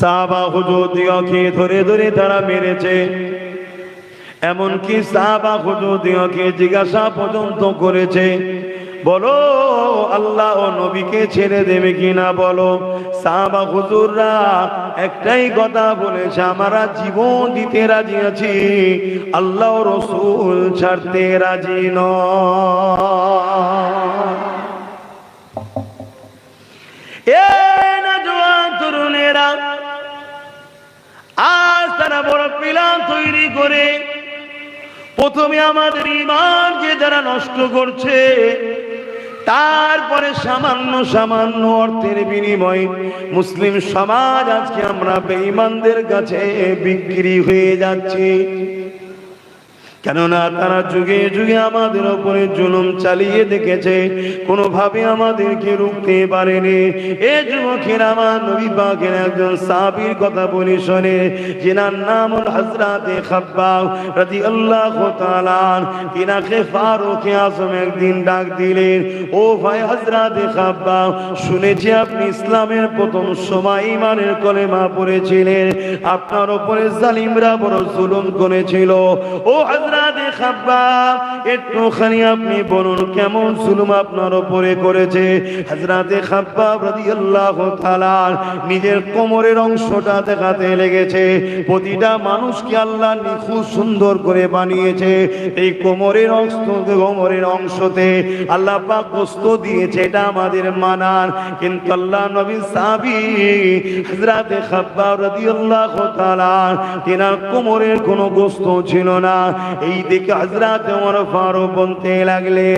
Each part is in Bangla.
সাহাবা হুজুরদিওকে ধরে ধরে তারা মেরেছে। এমনকি সাহাবা হুজুরদিওকে জিজ্ঞাসা পর্যন্ত করেছে, বলো, আল্লাহ ও নবীকে ছেড়ে দেবে কিনা বলো। সাহাবা হুজুররা একটাই কথা বলেছে, আমরা জীবন দিতে রাজি আছি, আল্লাহ রসুল ছাড়তে রাজি নয়। বড় তৈরি করে প্রথমে আমাদের ইমান যে যারা নষ্ট করছে, তারপরে সামান্য সামান্য অর্থের বিনিময়ে মুসলিম সমাজ আজকে আমরা বেঈমানদের কাছে বিক্রি হয়ে যাচ্ছি। কেননা তারা যুগে যুগে আমাদের ওপরে জুলুম চালিয়ে দেখেছে, কোনোভাবে আমাদেরকে রুখতে পারেনি। এ যুবকের আমার নবী পাকের একজন সাবির কথা বলি শোনে, যেনার নাম হজরাতে খাব্বাব রাজি আল্লাহ তালান তিনাকে ফারুক আজম একদিন ডাক দিলেন, ও ভাই হজরাতে খাব্বাব, শুনেছি আপনি ইসলামের প্রথম সময় ইমানের কলেমা পড়েছিলেন। আপনার ওপরে জালিমরা বড় জুলুম করেছিল। ও হজরত খাব্বাব একটুখানি আপনি বলুন, কেমন জুলুম আপনার উপরে করেছে? হজরতে খাব্বাব রাদিয়াল্লাহু তাআলা নিজের কোমরের অংশটা দেখাতে লেগেছে। প্রতিটা মানুষকে আল্লাহ নিখুঁত সুন্দর করে বানিয়েছে। এই কোমরের অংশ কোমরের অংশতে আল্লাহ পাক গোস্ত দিয়েছে, এটা আমাদের মানার। কিন্তু আল্লাহ নবী সাহাবী হযরতে খাব্বাব রাদিয়াল্লাহু তাআলা, তিনার কোমরের কোনো গোস্ত ছিল না। এই দিকে হযরত ওমর ফারুক বলতে লাগলে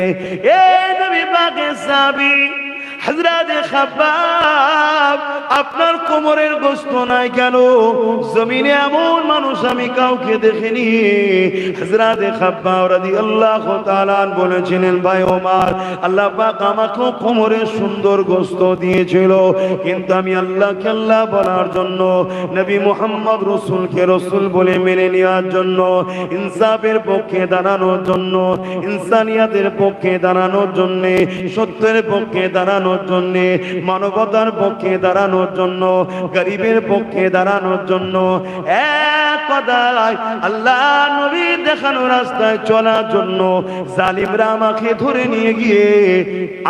এ নবী পাকের সাহাবী আপনার কোমরের গোস্ত নাই কেন? জমিনে এমন মানুষ আমি কাউকে দেখিনি। তাআলা বলেছিলেন, ভাই ওমর, আল্লাহ সুন্দর গোস্ত দিয়েছিল। কিন্তু আমি আল্লাহকে আল্লাহ বলার জন্য, নবী মুহাম্মদ রসুলকে রসুল বলে মেনে নেওয়ার জন্য, ইনসাফের পক্ষে দাঁড়ানোর জন্য, ইনসানিয়াতের পক্ষে দাঁড়ানোর জন্য, সত্যের পক্ষে দাঁড়ানোর জন্য, মানবতার পক্ষে দাঁড়ানোর জন্য, গরিবের পক্ষে দাঁড়ানোর জন্য আল্লাহ নবী দেখানো রাস্তায় চলার জন্য জালিমরা আমাকে ধরে নিয়ে গিয়ে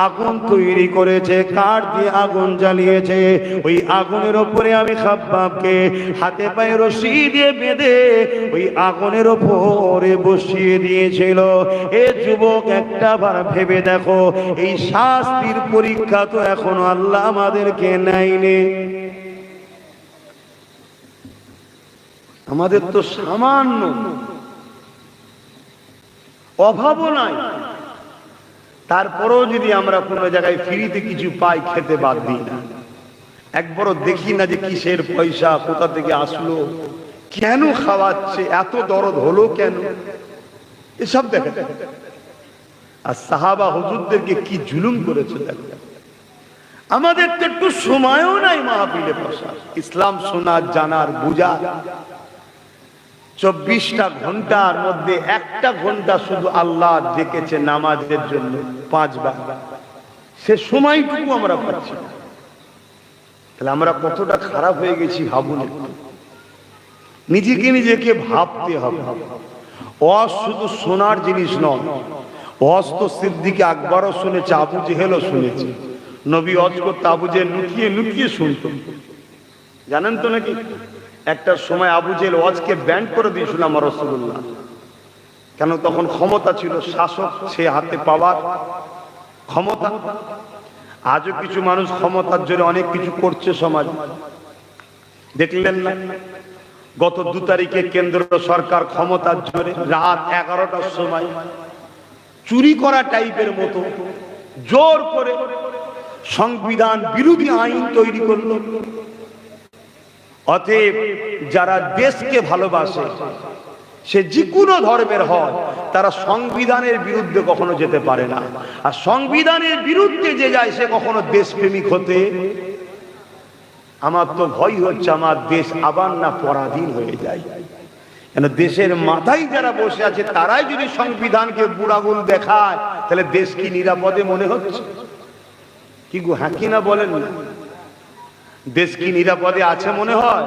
আগুন তৈরি করেছে। কাঠ দিয়ে আগুন জ্বালিয়েছে? ওই আগুনের ওপরে আমি হাতে পায়ে রশি দিয়ে বেঁধে ওই আগুনের ওপরে বসিয়ে দিয়েছিল। এ যুবক একটা বার ভেবে দেখো, এই শাস্তির পরীক্ষা তো এখনও আল্লাহ আমাদেরকে নেয়নি। আমাদের তো সামান্য অভাবও নাই। তারপরেও যদি আমরা কোনো জায়গায় ফ্রিতে কিছু পাই, খেতে বাদ দিই না। একবারও দেখি না যে কিসের পয়সা, কোথা থেকে আসলো, কেন খাওয়াচ্ছে, এত দরদ হলো কেন? এসব দেখা আর সাহাবা হুজুরদেরকে কি জুলুম করেছে দেখো আমাদের তো একটু সময়ও নাই মাহফিলে বসা ইসলাম শোনার, জানার, বুঝার। চব্বিশটা ঘণ্টার মধ্যে একটা ঘণ্টা শুধু আল্লাহ ডেকেছে নামাজের জন্য পাঁচবার। সে সময়টুকু আমরা পাচ্ছি তাহলে আমরা কতটা খারাপ হয়ে গেছি ভাবুন। নিজেকে নিজেকে ভাবতে হবে। অস শুধু শোনার জিনিস নয়। অস তো সিদ্দিকে আকবরও শুনেছে, আবু জেহেলও শুনেছে। নবী অজ করতে আবু জেহেল লুকিয়ে লুকিয়ে শুনত। জানেন তো নাকি? একটা সময় আবু জেহেল ওয়াজকে ব্যান করে দিয়েছিল আমার রসুল্লাহ কেন? তখন ক্ষমতা ছিল, শাসক সে হাতে পাওয়ার ক্ষমতা। আজও কিছু মানুষ ক্ষমতার জোরে অনেক কিছু করছে সমাজ। দেখলেন না? গত দু তারিখে কেন্দ্র সরকার ক্ষমতার জোরে রাত এগারোটার সময় চুরি করা টাইপের মতো জোর করে সংবিধান বিরোধী আইন তৈরি করল। অতএব যারা দেশকে ভালোবাসে, সে যে কোনো ধর্মের হয়, তারা সংবিধানের বিরুদ্ধে কখনো যেতে পারে না। আর সংবিধানের বিরুদ্ধে যে যায়, সে কখনো দেশপ্রেমিক হতে আমার তো ভয় হচ্ছে, আমার দেশ আবার না পরাধীন হয়ে যায়। কেন দেশের মাথায় যারা বসে আছে, তারাই যদি সংবিধানকে বুড়াগুল দেখায়, তাহলে দেশ কি নিরাপদে মনে হচ্ছে? কি গো হ্যাঁ কিনা বলেন দেশ কি নিরাপদে আছে মনে হয়?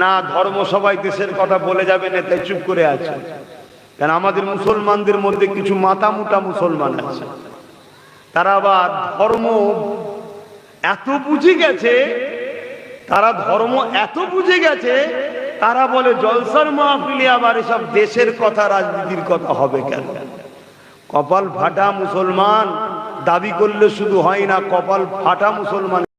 না, ধর্ম সবাই দেশের কথা বলে যাবে না, তাই চুপ করে আছে। কেন, আমাদের মুসলমানদের মধ্যে কিছু মাথা মোটা মুসলমান আছে। তারা আবার ধর্ম এত বুঝে গেছে, তারা ধর্ম এত বুঝে গেছে, তারা বলে জলসার মাহফিলে আবার এসব দেশের কথা, রাজনীতির কথা হবে কেন? কপাল ফাটা মুসলমান। দাবি করলে শুধু হয় না কপাল ফাটা মুসলমান।